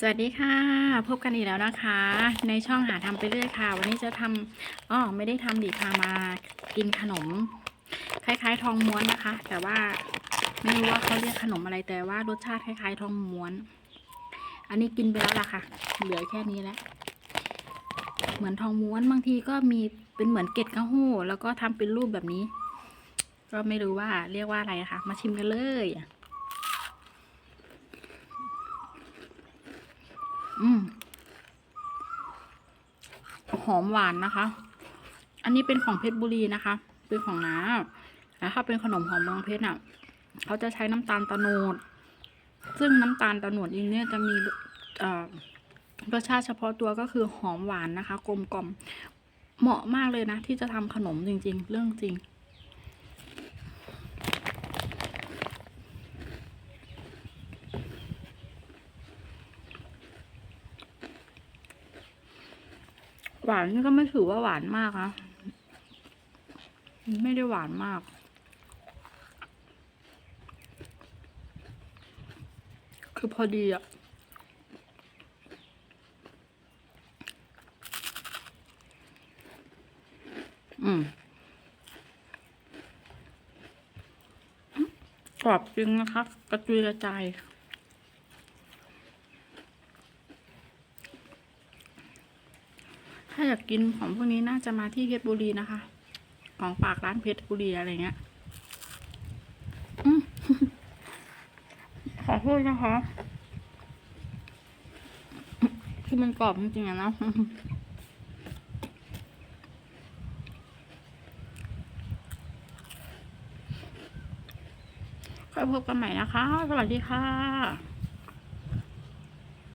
สวัสดีค่ะ พบกันอีกแล้วนะคะ ในช่องหาทำไปเรื่อยค่ะ วันนี้จะทำอ๋อไม่ได้ทำดิพามากินขนม คล้ายๆ ทองม้วนนะคะ แต่ว่าไม่รู้ว่าเขาเรียกขนมอะไรแต่ว่ารสชาติคล้ายๆ ทองม้วน อันนี้กินไปแล้วล่ะค่ะ เหลือแค่นี้แล้วเหมือนทองม้วนบางทีก็มีเป็นเหมือนเกล็ดข้าวหู้แล้วก็ทำเป็นรูปแบบนี้ ก็ไม่รู้ว่าเรียกว่าอะไรนะคะมาชิมกันเลย อืมหอมหวานนะคะ อันนี้เป็นของเพชรบุรีนะคะ เป็นของน้าแล้วถ้าเป็นขนมของเมืองเพชรอะ เขาจะใช้น้ำตาลตะโนด ซึ่งน้ำตาลตะโนดเองเนี่ยจะมีรสชาติเฉพาะตัวก็คือหอมหวานนะคะ กลมกล่อม เหมาะมากเลยนะ ที่จะทำขนมจริง ๆ เรื่องจริง หวานนี่ก็ไม่ถือว่าหวานมากนะ ไม่ได้หวานมาก คือพอดีอะอืมกรอบจริงนะคะ กระจุยกระจาย ถ้าอยากกินของพวกนี้น่าจะมาที่เพชรบุรีนะคะ ของฝากร้านเพชรบุรีอะไรเงี้ยอืมขอโทษนะคะ คือมันกรอบจริงๆอะนะ ค่อยพบกันใหม่นะคะ สวัสดีค่ะ